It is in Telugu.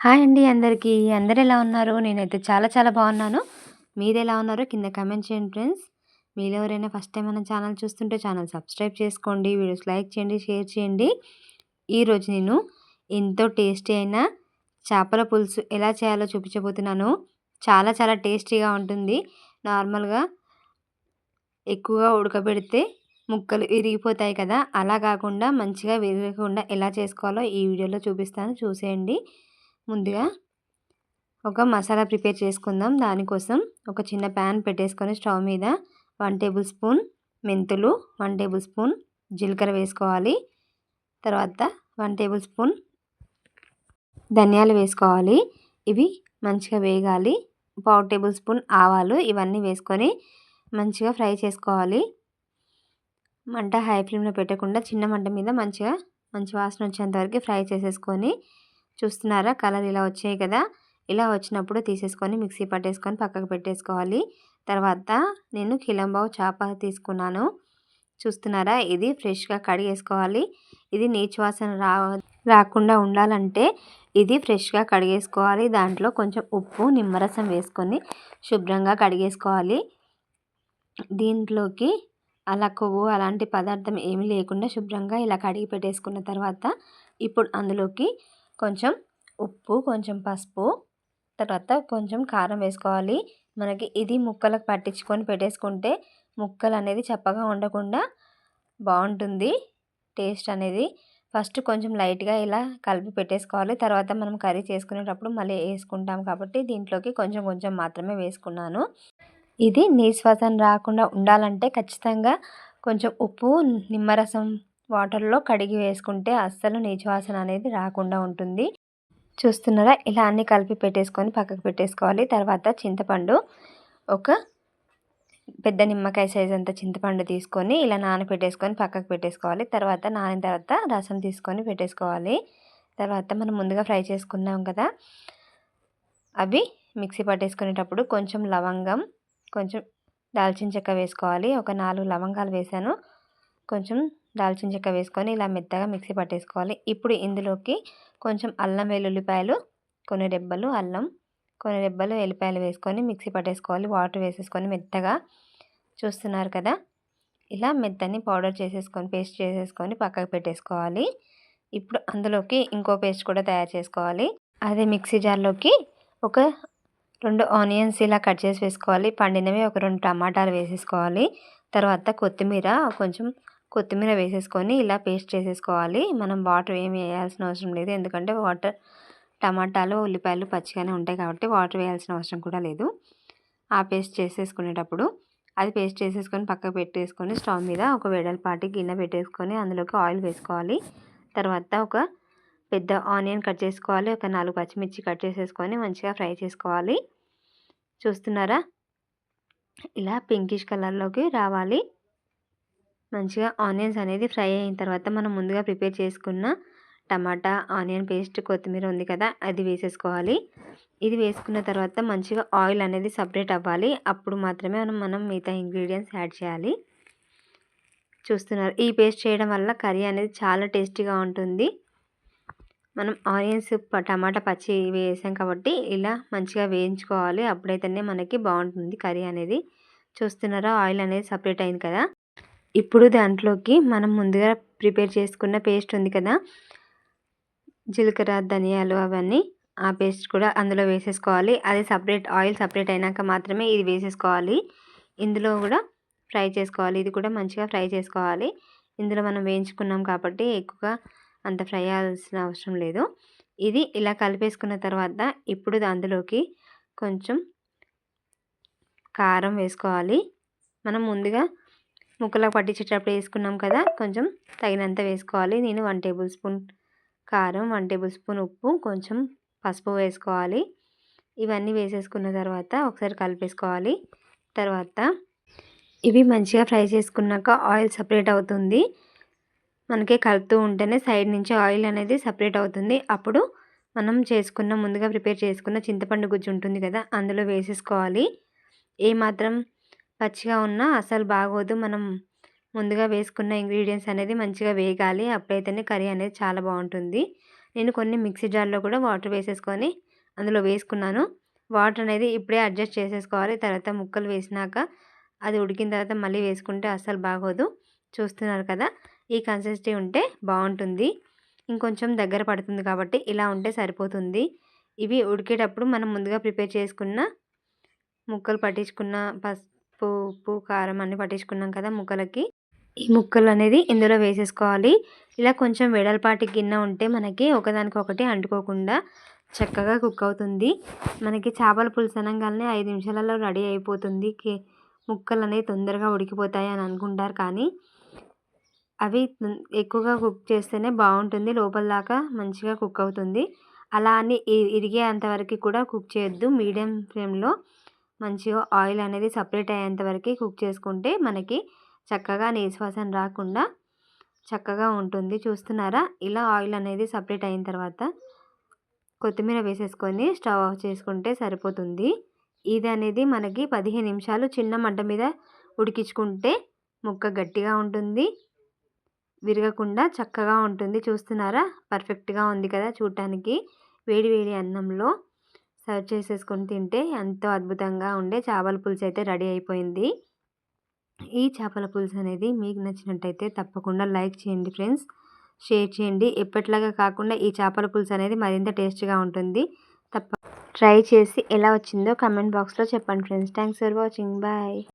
హాయ్ అండి అందరికీ. అందరు ఎలా ఉన్నారు? నేనైతే చాలా చాలా బాగున్నాను. మీరు ఎలా ఉన్నారో కింద కమెంట్ చేయండి ఫ్రెండ్స్. మీరు ఎవరైనా ఫస్ట్ టైం మన ఛానల్ చూస్తుంటే ఛానల్ సబ్స్క్రైబ్ చేసుకోండి వీడియోస్ లైక్ చేయండి షేర్ చేయండి. ఈరోజు నేను ఎంతో టేస్టీ అయిన చేపల పులుసు ఎలా చేయాలో చూపించబోతున్నాను. చాలా చాలా టేస్టీగా ఉంటుంది. నార్మల్గా ఎక్కువగా ఉడకబెడితే ముక్కలు విరిగిపోతాయి కదా. అలా కాకుండా మంచిగా విరగకుండా ఎలా చేసుకోవాలో ఈ వీడియోలో చూపిస్తాను. చూసేయండి. ముందుగా ఒక మసాలా ప్రిపేర్ చేసుకుందాం. దానికోసం ఒక చిన్న ప్యాన్ పెట్టేసుకొని స్టవ్ మీద వన్ టేబుల్ స్పూన్ మెంతులు వన్ టేబుల్ స్పూన్ జీలకర్ర వేసుకోవాలి. తర్వాత వన్ టేబుల్ స్పూన్ ధనియాలు వేసుకోవాలి. ఇవి మంచిగా వేగాలి. పావు టేబుల్ స్పూన్ ఆవాలు ఇవన్నీ వేసుకొని మంచిగా ఫ్రై చేసుకోవాలి. మంట హై ఫ్లేమ్లో పెట్టకుండా చిన్న మంట మీద మంచిగా మంచి వాసన వచ్చేంత వరకు ఫ్రై చేసేసుకొని చూస్తున్నారా? కలర్ ఇలా వచ్చాయి కదా? ఇలా వచ్చినప్పుడు తీసేసుకొని మిక్సీ పట్టేసుకొని పక్కకు పెట్టేసుకోవాలి. తర్వాత నేను కిలంబావు చేప తీసుకున్నాను. చూస్తున్నారా? ఇది ఫ్రెష్గా కడిగేసుకోవాలి. ఇది నీచు వాసన రా రాకుండా ఉండాలంటే ఇది ఫ్రెష్గా కడిగేసుకోవాలి. దాంట్లో కొంచెం ఉప్పు నిమ్మరసం వేసుకొని శుభ్రంగా కడిగేసుకోవాలి. దీంట్లోకి అలా కొవ్వు అలాంటి పదార్థం ఏమీ లేకుండా శుభ్రంగా ఇలా కడిగి పెట్టేసుకున్న తర్వాత ఇప్పుడు అందులోకి కొంచెం ఉప్పు కొంచెం పసుపు తర్వాత కొంచెం కారం వేసుకోవాలి. మనకి ఇది ముక్కలకు పట్టించుకొని పెట్టేసుకుంటే ముక్కలు అనేది చప్పగా ఉండకుండా బాగుంటుంది టేస్ట్ అనేది. ఫస్ట్ కొంచెం లైట్గా ఇలా కలిపి పెట్టేసుకోవాలి. తర్వాత మనం కర్రీ చేసుకునేటప్పుడు మళ్ళీ వేసుకుంటాం కాబట్టి దీంట్లోకి కొంచెం కొంచెం మాత్రమే వేసుకున్నాను. ఇది నీశ్వాసన రాకుండా ఉండాలంటే ఖచ్చితంగా కొంచెం ఉప్పు నిమ్మరసం వాటర్లో కడిగి వేసుకుంటే అస్సలు నీచువాసన అనేది రాకుండా ఉంటుంది. చూస్తున్నారా? ఇలా అన్నీ కలిపి పెట్టేసుకొని పక్కకు పెట్టేసుకోవాలి. తర్వాత చింతపండు ఒక పెద్ద నిమ్మకాయ సైజ్ అంత చింతపండు తీసుకొని ఇలా నానబెట్టేసుకొని పక్కకు పెట్టేసుకోవాలి. తర్వాత నానిన తర్వాత రసం తీసుకొని పెట్టేసుకోవాలి. తర్వాత మనం ముందుగా ఫ్రై చేసుకున్నాం కదా? అవి మిక్సీ పట్టేసుకునేటప్పుడు కొంచెం లవంగం కొంచెం దాల్చిన చెక్క వేసుకోవాలి. ఒక నాలుగు లవంగాలు వేసాను. కొంచెం దాల్చిన చెక్క వేసుకొని ఇలా మెత్తగా మిక్సీ పట్టేసుకోవాలి. ఇప్పుడు ఇందులోకి కొంచెం అల్లం వెల్లుల్లిపాయలు కొన్ని రెబ్బలు అల్లం కొన్ని రెబ్బలు వెల్లిపాయలు వేసుకొని మిక్సీ పట్టేసుకోవాలి. వాటర్ వేసేసుకొని మెత్తగా. చూస్తున్నారు కదా? ఇలా మెత్తని పౌడర్ చేసేసుకొని పేస్ట్ చేసేసుకొని పక్కకు పెట్టేసుకోవాలి. ఇప్పుడు అందులోకి ఇంకో పేస్ట్ కూడా తయారు చేసుకోవాలి. అదే మిక్సీ జార్లోకి ఒక రెండు ఆనియన్స్ ఇలా కట్ చేసి వేసుకోవాలి. పండినవి ఒక రెండు టమాటాలు వేసేసుకోవాలి. తర్వాత కొత్తిమీర కొంచెం కొత్తిమీర వేసేసుకొని ఇలా పేస్ట్ చేసేసుకోవాలి. మనం వాటర్ ఏమి వేయాల్సిన అవసరం లేదు. ఎందుకంటే వాటర్ టమాటాలు ఉల్లిపాయలు పచ్చిగానే ఉంటాయి కాబట్టి వాటర్ వేయాల్సిన అవసరం కూడా లేదు. ఆ పేస్ట్ చేసేసుకునేటప్పుడు అది పేస్ట్ చేసేసుకొని పక్కకు పెట్టేసుకొని స్టవ్ మీద ఒక వెడల్పాటి గిన్నె పెట్టేసుకొని అందులోకి ఆయిల్ వేసుకోవాలి. తర్వాత ఒక పెద్ద ఆనియన్ కట్ చేసుకోవాలి. ఒక నాలుగు పచ్చిమిర్చి కట్ చేసేసుకొని మంచిగా ఫ్రై చేసుకోవాలి. చూస్తున్నారా? ఇలా పింకిష్ కలర్లోకి రావాలి. మంచిగా ఆనియన్స్ అనేది ఫ్రై అయిన తర్వాత మనం ముందుగా ప్రిపేర్ చేసుకున్న టమాటా ఆనియన్ పేస్ట్ కొత్తిమీర ఉంది కదా అది వేసేసుకోవాలి. ఇది వేసుకున్న తర్వాత మంచిగా ఆయిల్ అనేది సపరేట్ అవ్వాలి. అప్పుడు మాత్రమే మనం మనం మిగతా ఇంగ్రీడియంట్స్ యాడ్ చేయాలి. చూస్తున్నారు. ఈ పేస్ట్ చేయడం వల్ల కర్రీ అనేది చాలా టేస్టీగా ఉంటుంది. మనం ఆనియన్స్ టమాటా పచ్చి వేసాం కాబట్టి ఇలా మంచిగా వేయించుకోవాలి. అప్పుడైతేనే మనకి బాగుంటుంది కర్రీ అనేది. చూస్తున్నారా? ఆయిల్ అనేది సపరేట్ అయింది కదా. ఇప్పుడు దాంట్లోకి మనం ముందుగా ప్రిపేర్ చేసుకున్న పేస్ట్ ఉంది కదా. జీలకర్ర ధనియాలు అవన్నీ ఆ పేస్ట్ కూడా అందులో వేసేసుకోవాలి. అది సపరేట్ ఆయిల్ సపరేట్ అయినాక మాత్రమే ఇది వేసేసుకోవాలి. ఇందులో కూడా ఫ్రై చేసుకోవాలి. ఇది కూడా మంచిగా ఫ్రై చేసుకోవాలి. ఇందులో మనం వేయించుకున్నాం కాబట్టి ఎక్కువగా అంత ఫ్రై అవ్వాల్సిన అవసరం లేదు. ఇది ఇలా కలిపేసుకున్న తర్వాత ఇప్పుడు అందులోకి కొంచెం కారం వేసుకోవాలి. మనం ముందుగా ముక్కలకు పట్టించేటప్పుడు వేసుకున్నాం కదా కొంచెం తగినంత వేసుకోవాలి. నేను వన్ టేబుల్ స్పూన్ కారం వన్ టేబుల్ స్పూన్ ఉప్పు కొంచెం పసుపు వేసుకోవాలి. ఇవన్నీ వేసేసుకున్న తర్వాత ఒకసారి కలిపేసుకోవాలి. తర్వాత ఇవి మంచిగా ఫ్రై చేసుకున్నాక ఆయిల్ సపరేట్ అవుతుంది. మనకి కలుపుతూ ఉంటేనే సైడ్ నుంచి ఆయిల్ అనేది సపరేట్ అవుతుంది. అప్పుడు మనం చేసుకున్న ముందుగా ప్రిపేర్ చేసుకున్న చింతపండు గుజ్జు ఉంటుంది కదా అందులో వేసేసుకోవాలి. ఏమాత్రం పచ్చిగా ఉన్నా అసలు బాగోదు. మనం ముందుగా వేసుకున్న ఇంగ్రీడియంట్స్ అనేది మంచిగా వేగాలి. అప్పుడైతేనే కర్రీ అనేది చాలా బాగుంటుంది. నేను కొన్ని మిక్సీ జార్లో కూడా వాటర్ వేసేసుకొని అందులో వేసుకున్నాను. వాటర్ అనేది ఇప్పుడే అడ్జస్ట్ చేసేసుకోవాలి. తర్వాత ముక్కలు వేసినాక అది ఉడికిన తర్వాత మళ్ళీ వేసుకుంటే అస్సలు బాగోదు. చూస్తున్నారు కదా? ఈ కన్సిస్టెన్సీ ఉంటే బాగుంటుంది. ఇంకొంచెం దగ్గర పడుతుంది కాబట్టి ఇలా ఉంటే సరిపోతుంది. ఇవి ఉడికేటప్పుడు మనం ముందుగా ప్రిపేర్ చేసుకున్న ముక్కలు పట్టించుకున్న పస్ పసుపు ఉప్పు కారం అన్నీ పట్టించుకున్నాం కదా ముక్కలకి. ఈ ముక్కలు అనేది ఇందులో వేసేసుకోవాలి. ఇలా కొంచెం వెడల్పాటి గిన్నె ఉంటే మనకి ఒకదానికొకటి అంటుకోకుండా చక్కగా కుక్ అవుతుంది. మనకి చేపల పులుసు అనగానే ఐదు నిమిషాలలో రెడీ అయిపోతుంది. ముక్కలు అనేవి తొందరగా ఉడికిపోతాయి అని అనుకుంటారు కానీ అవి ఎక్కువగా కుక్ చేస్తేనే బాగుంటుంది. లోపల దాకా మంచిగా కుక్ అవుతుంది. అలా అని ఇరిగేంతవరకు కూడా కుక్ చేయొద్దు. మీడియం ఫ్లేమ్లో మంచిగా ఆయిల్ అనేది సపరేట్ అయ్యేంత వరకు కుక్ చేసుకుంటే మనకి చక్కగా నీసువాసన రాకుండా చక్కగా ఉంటుంది. చూస్తున్నారా? ఇలా ఆయిల్ అనేది సపరేట్ అయిన తర్వాత కొత్తిమీర వేసేసుకొని స్టవ్ ఆఫ్ చేసుకుంటే సరిపోతుంది. ఇది అనేది మనకి పదిహేను నిమిషాలు చిన్న మంట మీద ఉడికించుకుంటే ముక్క గట్టిగా ఉంటుంది. విరగకుండా చక్కగా ఉంటుంది. చూస్తున్నారా? పర్ఫెక్ట్గా ఉంది కదా చూడటానికి. వేడి వేడి అన్నంలో సర్వ్ చేసేసుకొని తింటే ఎంతో అద్భుతంగా ఉండే చేపల పులుసు అయితే రెడీ అయిపోయింది. ఈ చేపల పులుసు అనేది మీకు నచ్చినట్టయితే తప్పకుండా లైక్ చేయండి ఫ్రెండ్స్. షేర్ చేయండి. ఎప్పటిలాగా కాకుండా ఈ చేపల పులుసు అనేది మరింత టేస్ట్గా ఉంటుంది. తప్ప ట్రై చేసి ఎలా వచ్చిందో కమెంట్ బాక్స్లో చెప్పండి friends. Thanks for watching. Bye.